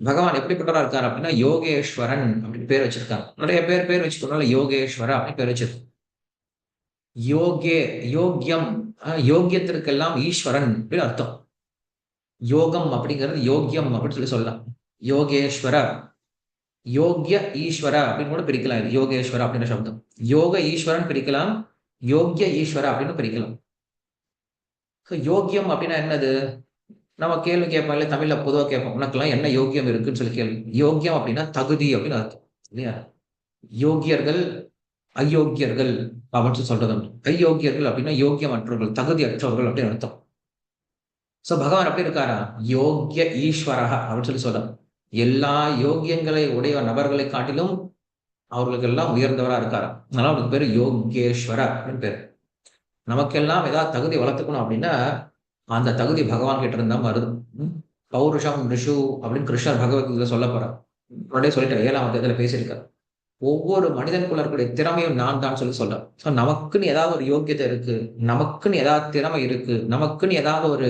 பகவான் எப்படிப்பட்டவரா இருக்கார் அப்படின்னா யோகேஸ்வரன் அப்படின்னு பேர் வச்சிருக்காங்க. நிறைய பேர் பேர் வச்சுக்கணும்ல யோகேஸ்வரா அப்படின்னு பேர் வச்சிருக்கு யோகே யோக்கியம் அஹ், யோக்கியத்திற்கெல்லாம் ஈஸ்வரன் அப்படின்னு அர்த்தம். யோகம் அப்படிங்கிறது யோக்கியம் அப்படின்னு சொல்லி சொல்லலாம். யோகேஸ்வர யோகிய ஈஸ்வர அப்படின்னு கூட பிரிக்கலாம். இது யோகேஸ்வர அப்படின்ற சப்தம். யோக ஈஸ்வரன் பிரிக்கலாம் யோகிய ஈஸ்வர அப்படின்னு பிரிக்கலாம். ஸோ யோக்கியம் அப்படின்னா என்னது? நம்ம கேள்வி கேட்போம் இல்லை தமிழ்ல பொதுவாக கேட்போம். உனக்கெல்லாம் என்ன யோக்கியம் இருக்குன்னு சொல்லி கேள்வி யோக்கியம் அப்படின்னா தகுதி அப்படின்னு அர்த்தம். இல்லையா? யோகியர்கள் அயோக்கியர்கள் அப்படின்னு சொல்லி சொல்றது அயோக்கியர்கள் அப்படின்னா தகுதி அற்றவர்கள் அப்படின்னு அர்த்தம். சோ பகவான் அப்படி இருக்காரா? யோக்கிய ஈஸ்வரா அப்படின்னு சொல்லி சொல்றார். எல்லா யோக்கியங்களை உடைய நபர்களை காட்டிலும் அவர்களுக்கு எல்லாம் உயர்ந்தவரா இருக்காரா? அதனால அவருக்கு பேரு யோகேஸ்வர அப்படின்னு பேரு. நமக்கெல்லாம் ஏதாவது தகுதி வளர்த்துக்கணும் அப்படின்னா அந்த தகுதி பகவான் கிட்ட இருந்தா வருது பௌருஷம் ரிஷு அப்படின்னு கிருஷ்ணர் பகவத்கீதையில சொல்ல போறார். உடனே சொல்லிட்டார் ஏழாம் அத்தியத்துல பேசியிருக்காரு. ஒவ்வொரு மனிதனுக்குள்ள இருக்கக்கூடிய திறமையும் நான் தான் சொல்லி சொல்றேன் ஸோ நமக்குன்னு ஏதாவது ஒரு யோக்கியத்தை இருக்கு நமக்குன்னு ஏதாவது திறமை இருக்கு நமக்குன்னு ஏதாவது ஒரு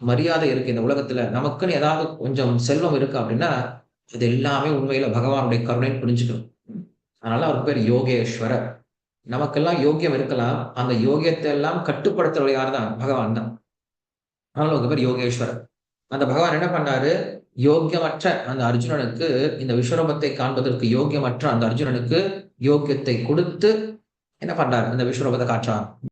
மரியாதை இருக்கு இந்த உலகத்துல நமக்குன்னு ஏதாவது கொஞ்சம் செல்வம் இருக்கு அப்படின்னா இது எல்லாமே உண்மையில பகவானுடைய கருணைன்னு புரிஞ்சுக்கணும். அதனால அவர் பேர் யோகேஸ்வரர். நமக்கெல்லாம் யோக்கியம் இருக்கலாம் அந்த யோகியத்தை எல்லாம் கட்டுப்படுத்துறவர் யார் தான் பகவான் தான். அவங்கள பேர் யோகேஸ்வரர். அந்த பகவான் என்ன பண்ணாரு? யோக்கியமற்ற அந்த அர்ஜுனனுக்கு இந்த விஸ்வரூபத்தை காண்பதற்கு யோக்கியமற்ற அந்த அர்ஜுனனுக்கு யோக்கியத்தை கொடுத்து என்ன பண்றாரு இந்த விஸ்வரூபத்தை காட்டுறான்.